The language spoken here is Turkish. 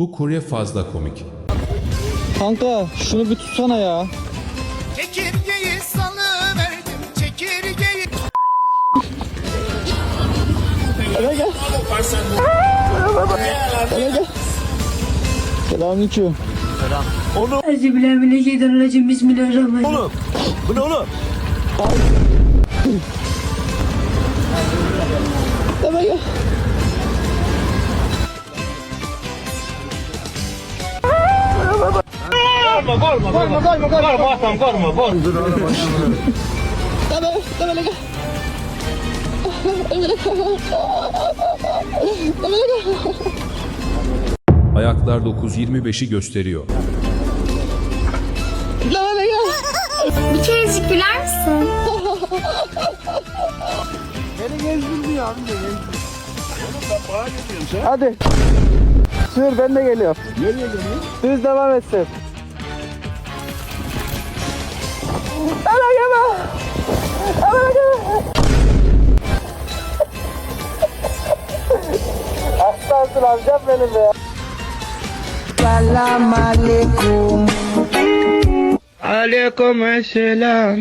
Bu kurye fazla komik. Kanka şunu bir tutsana ya. Çekirgeyi salıverdim çekirgeyi Eve gel. Eve gel. Selamünaleyküm. Euzubillahimineşşeytanirracim. Bismillahirrahmanirrahim. Oğlum bu ne oğlum? Eve Eve, eve gel. Ayaklar 9.25'i gösteriyor. Eve gel. Bir kerecik güler misin? Hadi. Sür ben de geliyorum. Nereye geliyorsun? Düz devam etsin. Aslansın amcam benim be. Aleyküm selam.